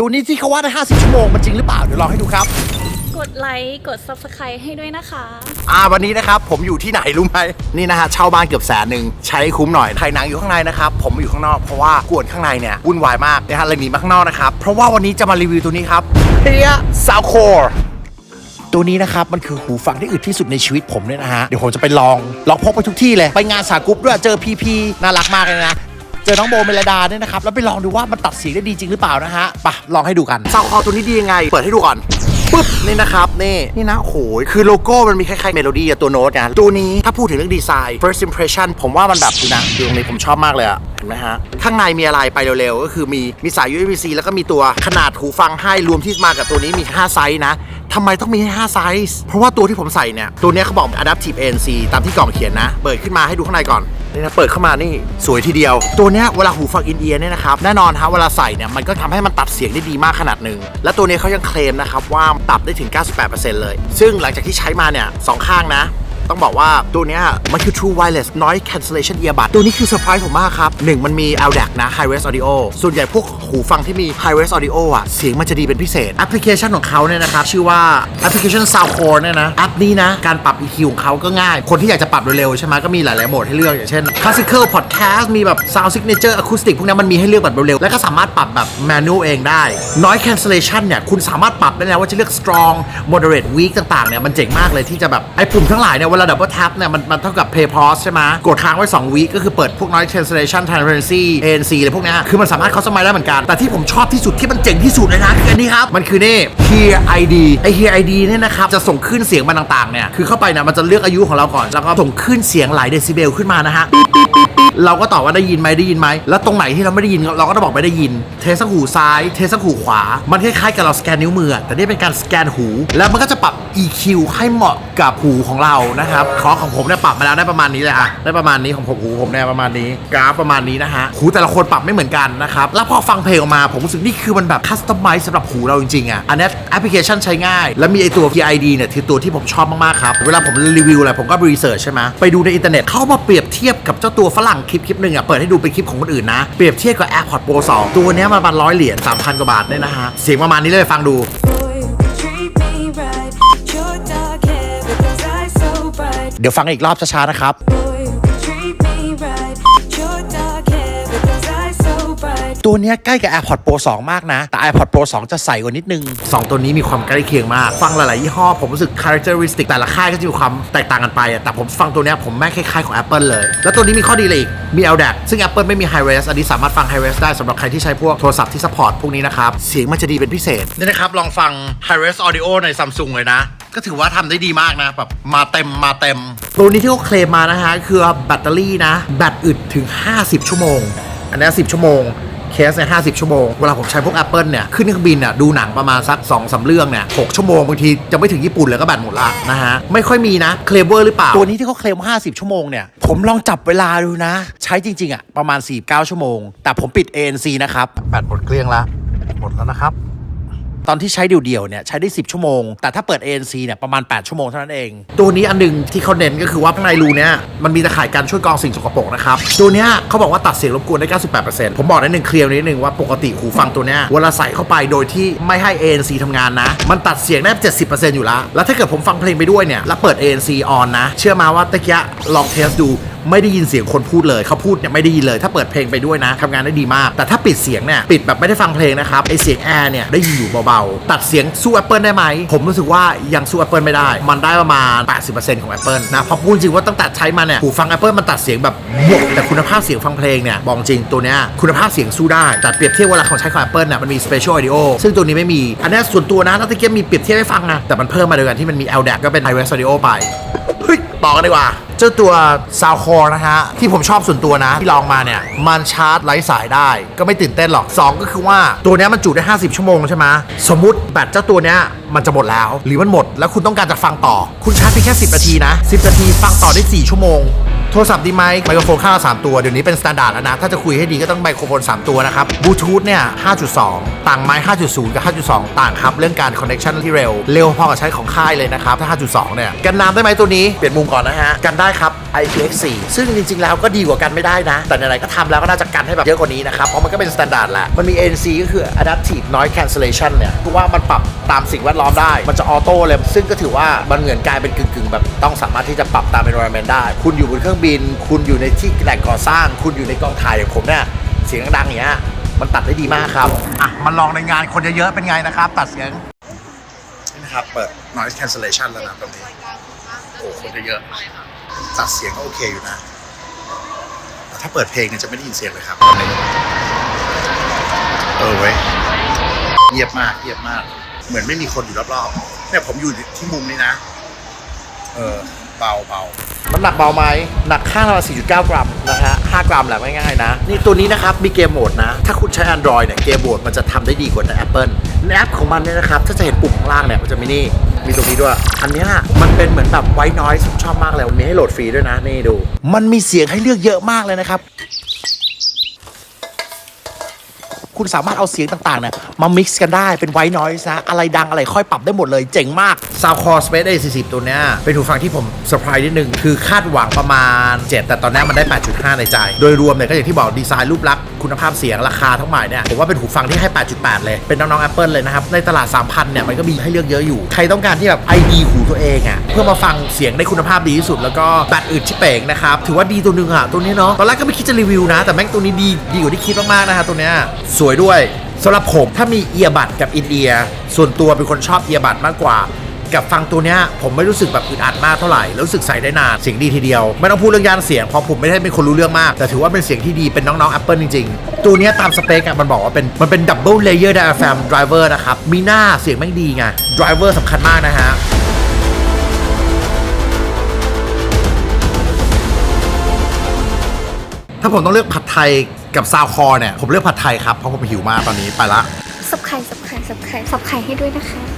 ตัวนี้ที่เขาว่าได้ 50 ชั่วโมง มันจริงหรือเปล่า เดี๋ยวลองให้ดูครับ กดไลค์ กด Subscribe ให้ด้วยนะคะ อ่าวันนี้นะครับ ผมอยู่ที่ไหนรู้ไหมนี่นะฮะเช่าบ้านเกือบแสนหนึ่งใช้คุ้มหน่อยถ่ายหนังอยู่ข้างในนะครับ ผมอยู่ข้างนอกเพราะว่ากวนข้างในเนี่ยวุ่นวายมากนะฮะเลยหนีมาข้างนอกนะครับ เพราะว่าวันนี้จะมารีวิวตัวนี้ครับเฮียซาวโคร์ตัวนี้นะครับ มันคือหูฟังที่อึดที่สุดในชีวิตผมเลยนะฮะ เดี๋ยวผมจะไปลอง ลองพกไปทุกที่เลย ไปงานสากรุ๊ปด้วยเจอพีพีน่ารักมากเลยนะเจอน้องโบเมลดาเนี่ยนะครับ แล้วไปลองดูว่ามันตัดเสียงได้ดีจริงหรือเปล่านะฮะปะลองให้ดูกันซาวคอตัวนี้ดียังไง เปิดให้ดูก่อนปึ๊บนี่นะครับนี่นี่นะโอ้โหคือโลโก้มันมีคล้ายๆเมโลดี้อะตัวโน้ตนะตัวนี้ถ้าพูดถึงเรื่องดีไซน์ first impression ผมว่ามันแบบดูนะดูตรงนี้ผมชอบมากเลยอะเห็นไหมฮะ ข้างในมีอะไรไปเร็วๆ ก็คือมีมีสาย USB-C แล้วก็มีตัวขนาดหูฟังให้รวมที่มากับตัวนี้มี 5 ไซส์นะทำไมต้องมีให้5ไซส์เพราะว่าตัวที่ผมใส่เนี่ยตัวนี้เขาบอก adaptive ANC ตามที่กล่องเขียนนะ เปิดขึ้นมาให้ดูข้างในก่อน นี่นะเปิดเข้ามานี่สวยทีเดียว ตัวเนี้ยเวลาหูฟังอินเอียร์เนี่ยนะครับแน่นอนฮะเวลาใส่เนี่ยมันก็ทำให้มันตัดเสียงได้ดีมากขนาดหนึ่งและตัวนี้เขายังเคลมนะครับว่าตัดได้ถึง 98%เลย ซึ่งหลังจากที่ใช้มาเนี่ยสองข้างนะ ต้องบอกว่าตัวเนี้ยมันคือ True Wireless Noise Cancellation Earbud ตัวนี้คือเซอร์ไพรส์ผมมากครับหนึ่งมันมี LDAC นะ High Res Audio ส่วนใหญ่พวกหูฟังที่มี High Res Audio อะเสียงมันจะดีเป็นพิเศษแอปพลิเคชันของเขาเนี่ยนะครับชื่อว่าแอปพลิเคชัน Soundcore เนี่ยนะแอปนี้นะการปรับ EQ ของเขาก็ง่าย คนที่อยากจะปรับเร็วๆใช่ไหมก็มีหลายๆโหมดให้เลือกอย่างเช่น Classical Podcast มีแบบ Sound Signature Acoustic พวกนี้มันมีให้เลือกแบบเร็วๆแล้วก็สามารถปรับแบบ manual เองได้ Noise Cancellation เนี่ยคุณสามารถปรับได้แล้วว่าจะเลือก strong moderate weak ต่างๆเนี่ยมันเจ๋งมากเลยที่จะแบบไอ้ปุ่มทั้งหลายเนี่ยเวลา double tap เนี่ยมันมันเท่ากับ play pause ใช่ไหมกดค้างไว้ 2 วิก็คือเปิดพวก noise cancellation transparency ANC อะไรพวกเนี้ยคือมันสามารถเขาสมัยได้เหมือนกัน แต่ที่ผมชอบที่สุดที่มันเจ๋งที่สุดเลยนะคืออันนี้ครับ มันคือนี่ Hear ID ไอ Hear ID เนี่ยนะครับ จะส่งขึ้นเสียงมันต่างๆเนี่ยคือเข้าไปเนี่ยมันจะเลือกอายุของเราก่อน แล้วก็ส่งขึ้นเสียงหลายเดซิเบลขึ้นมานะฮะปิ๊ปิ๊ปิ๊บปิ๊บเราก็ตอบว่าได้ยินไหมได้ยินไหมแล้วตรงไหนที่เราไม่ได้ยินเราก็ต้องบอกไม่ได้ยิน เทสหูซ้าย เทสหูขวา มันคล้ายๆกับเราสแกนนิ้วมือ แต่นี่เป็นการสแกนหู แล้วมันก็จะปรับ EQ ให้เหมาะกับหูของเรานะครับขอของผมเนี่ยปรับมาแล้วได้ประมาณนี้เลยอะได้ประมาณนี้ของผมหูผมเนี่ยประมาณนี้กราฟประมาณนี้นะฮะหูแต่ละคนปรับไม่เหมือนกันนะครับแล้วพอฟังเพลงออกมาผมรู้สึกนี่คือมันแบบคัสตอมไมซ์สำหรับหูเราจริงๆอะอันนี้แอปพลิเคชันใช้ง่าย แล้วมีไอตัว PID เนี่ยคือตัวที่ผมชอบมากๆครับเวลาผมรีวิวอะไรผมก็รีเสิร์ชใช่ไหมไปดูในอินเทอร์เน็ตเข้ามาเปรียบเทียบกับเจ้าตัวฝรั่งคลิปคลิปหนึ่งอะเปิดให้ดูเป็นคลิปของคนอื่นนะเปรียบเทียบกับ AirPods Pro 2 ตัวเนี้ยมันประมาณร้อยเหรียญ3,000กว่าบาทเนี่ยนะฮะเสียงประมาณนี้เลยไปฟังดู Boy, you treat me right. Your dark hair with those eyes so bright. เดี๋ยวฟังอีกรอบช้าๆนะครับ ตัวเนี้ยใกล้กับ AirPods Pro 2 มากนะ แต่ AirPods Pro 2 จะใสกว่านิดนึง 2 ตัวนี้มีความใกล้เคียงมาก ฟังหลายๆยี่ห้อ ผมรู้สึก characteristic แต่ละค่ายก็จะมีความแตกต่างกันไปอะแต่ผมฟังตัวเนี้ยผมแม่งคล้ายๆของ Apple เลย แล้วตัวนี้มีข้อดีเลยอีก มี LDAC ซึ่ง Apple ไม่มี High Res อันนี้สามารถฟัง High Res ได้สำหรับใครที่ใช้พวกโทรศัพท์ที่ support พวกนี้นะครับ เสียงมันจะดีเป็นพิเศษ นี่นะครับ ลองฟัง High Res Audio ใน Samsung เลยนะก็ถือว่าทำได้ดีมากนะแบบมาเต็มมาเต็ม ตัวนี้ที่เขาเคลมมานะฮะ คือแบตเตอรี่นะ แบตอึดถึง 50 ชั่วโมง อันนี้ 10 ชั่วโมง เคสเนี่ย50 ชั่วโมง เวลาผมใช้พวก Apple เนี่ย ขึ้นเครื่องบินเนี่ยดูหนังประมาณสัก2อสาเรื่องเนี่ย6ชั่วโมงบางทีจะไม่ถึงญี่ปุ่นเลยก็แบตหมดละนะฮะ ไม่ค่อยมีนะเคลมเวอร์หรือเปล่า ตัวนี้ที่เขาเคลม 50 ชั่วโมงเนี่ย ผมลองจับเวลาดูนะ ใช้จริง ๆอะประมาณ 49 ชั่วโมง แต่ผมปิด ANC นะครับแบตหมดเกลี้ยงละหมดแล้วนะครับ ตอนที่ใช้เดี่ยวๆเนี่ยใช้ได้ 10 ชั่วโมง แต่ถ้าเปิด ANC เนี่ยประมาณ 8 ชั่วโมงเท่านั้นเอง ตัวนี้อันหนึ่งที่เขาเน้นก็คือว่าข้างในรูเนี่ยมันมีตะข่ายการช่วยกรองสิ่งสกปรกนะครับตัวเนี้ยเขาบอกว่าตัดเสียงรบกวนได้ 98%ผมบอกได้หนึ่งเคลียร์นิดนึงว่าปกติหูฟังตัวเนี้ยเวลาใส่เข้าไปโดยที่ไม่ให้ ANC ทำงานนะ มันตัดเสียงได้ 70%อยู่แล้วแล้วถ้าเกิดผมฟังเพลงไปด้วยเนี่ยแล้วเปิด ANC on นะ เชื่อมาว่าตะกี้ลองเทสดูไม่ได้ยินเสียงคนพูดเลยเขาพูดเนี่ยไม่ได้ยินเลย ถ้าเปิดเพลงไปด้วยนะทำงานได้ดีมาก แต่ถ้าปิดเสียงเนี่ยปิดแบบไม่ได้ฟังเพลงนะครับไอเสียงแอร์เนี่ยได้ยินอยู่เบาๆตัดเสียงสู้ Apple ได้ไหมผมรู้สึกว่ายังสู้ Apple ไม่ได้ มันได้ประมาณ 80%ของ Apple นะเพราะพูดจริงว่าตั้งแต่ใช้มาเนี่ยหูฟัง Apple มันตัดเสียงแบบบวกแต่คุณภาพเสียงฟังเพลงเนี่ยบอกจริงตัวเนี้ยคุณภาพเสียงสู้ได้แต่เปรียบเทียบเวลาของใช้ของ Apple เนี่ยมันมี Special Audio ซึ่งตัวนี้ไม่มีอันนี้ส่วนตัวนะถ้าตเกียมีเปรียบเทียบให้ฟังนะแต่มันเพิ่มมาโดยการที่มันมี LDAC ก็เป็น High Res Audio ไปเฮ้ยต่อกันดีกว่า เจ้าตัวซาวคอนะฮะ ที่ผมชอบส่วนตัวนะ ที่ลองมาเนี่ย มันชาร์จไร้สายได้ ก็ไม่ตื่นเต้นหรอก 2 ก็คือว่าตัวนี้มันจุได้ 50 ชั่วโมงใช่ไหมสมมุติแบตเจ้าตัวเนี้ยมันจะหมดแล้ว หรือมันหมดแล้วคุณต้องการจะฟังต่อ คุณชาร์จเพียงแค่ 10 นาทีนะ 10 นาทีฟังต่อได้ 4 ชั่วโมง รศัพท์ดีไหมไมโครโฟนข้างละ3ตัว เดี๋ยวนี้เป็นสแตนดาร์ดแล้วนะ ถ้าจะคุยให้ดีก็ต้องไมโครโฟน 3 ตัวนะครับบลูทูธเนี่ย 5.2 ต่างไม้ 5.0 กับ 5.2 ต่างครับ เรื่องการคอนเน c ชันที่เร็ว เร็วพอกับใช้ของค่ายเลยนะครับ ถ้า 5.2 เนี่ย กันน้ำได้ไหมตัวนี้ เปลี่ยนมุมก่อนนะฮะ กันได้ครับ IPX4 ซึ่งจริงๆ แล้วก็ดีกว่ากันไม่ได้นะ แต่ไหนๆ ก็ทำแล้วก็น่าจะกันให้แบบเยอะกว่านี้นะครับ เพราะมันก็เป็นสแตนดาร์ดแหละ มันมี ANC ก็คือ Adaptive Noise Cancellation เนี่ยคือว่ามันปรับตามสิ่งแวดล้อมได้ มันจะออโต้เลย ซึ่งก็ถือว่ามันเหมือนกลายเป็นกึ่งๆ แบบต้องสามารถที่จะปรับตาม environment ได้ คุณอยู่บนเครื่องบินคุณอยู่ในที่แหล่งก่อสร้าง คุณอยู่ในกองถ่ายอย่างผมเนี่ยเสียงดังๆอย่างเงี้ยมันตัดได้ดีมากครับอะมันลองในงานคนเยอะๆเป็นไงนะครับ ตัดเสียงนี่นะครับเปิด noise cancellation แล้วนะตรงนี้โอ้โหคนเยอะๆตัดเสียงก็โอเคอยู่นะแต่ถ้าเปิดเพลงเนี่ยจะไม่ได้ยินเสียงเลยครับตอนนี้เออเว้ยเงียบมากเงียบมาก เหมือนไม่มีคนอยู่รอบๆเนี่ยผมอยู่ที่มุมนี้นะ เออ เบาเบาน้ำหนักเบาไหมหนักข้างละ4.9 กรัมนะฮะ5กรัมแหละง่ายๆนะ นี่ตัวนี้นะครับ มีเกมโหมดนะ ถ้าคุณใช้ Android เนี่ย เกมโหมดมันจะทำได้ดีกว่าใน Apple ในแอปของมันเนี่ยนะครับ ถ้าจะเห็นปุ่มข้างล่างเนี่ย มันจะมีนี่ มีตรงนี้ด้วย อันนี้มันเป็นเหมือนแบบไว้น้อยชอบมากเลย มีให้โหลดฟรีด้วยนะ นี่ดู มันมีเสียงให้เลือกเยอะมากเลยนะครับ คุณสามารถเอาเสียงต่างๆเนี่ยมา mix กันได้เป็นไว n ์น i s e นะอะไรดังอะไรค่อยปรับได้หมดเลยเจ๋งมาก Soundcore Space A40 ตัวเนี้ยเป็นหูฟังที่ผมเซอร์ไพรส์นิดนึง คือคาดหวังประมาณ 7 แต่ตอนนี้มันได้ 8.5 ในใจ โดยรวมเนี่ยก็อย่างที่บอกดีไซน์รูปลักษณ์คุณภาพเสียงราคาทั้งหมายเนี่ยผมว่าเป็นหูฟังที่ให้ 8.8 เลย เป็นน้องๆ Apple เลยนะครับ ในตลาด 3,000 เนี่ยมันก็มีให้เลือกเยอะอยู่ ใครต้องการที่แบบไอดีหูตัวเองอะ่ะเพื่อมาฟังเสียงได้คุณภาพดีที่สุด แล้วก็แบตอึดชิเป่งนะครับถือว่าดีตัวนึงอะตัวนี้เนาะตอนแรกก็ไม่คิดจะรีวิวนะ แต่แม่งตัวนี้ดีดีกว่าที่คิดมากๆนะฮะตัวเนี้ยสวยด้วยสำหรับผมถ้ามีเอียบัดกับอินเอีย ส่วนตัวเป็นคนชอบเอียบัดมากกว่า กับฟังตัวเนี้ยผมไม่รู้สึกแบบอึดอัดมากเท่าไหร่แล้วรู้สึกใส่ได้นานเสียงดีทีเดียว ไม่ต้องพูดเรื่องยานเสียงเพราะผมไม่ได้เป็นคนรู้เรื่องมาก แต่ถือว่าเป็นเสียงที่ดีเป็นน้องๆ Apple จริงๆ ตัวเนี้ยตามสเปคอะมันบอกว่าเป็นมันเป็นดับเบิลเลเยอร์ diaphragm driver นะครับมีหน้าเสียงแม่งดีไง driver สำคัญมากนะฮะถ้าผมต้องเลือกผัดไทย กับซาวคอเนี่ย ผมเลือกผัดไทยครับ เพราะผมหิวมากตอนนี้ไปละ สับไข่สับไข่สับไข่สับไข่ให้ด้วยนะคะ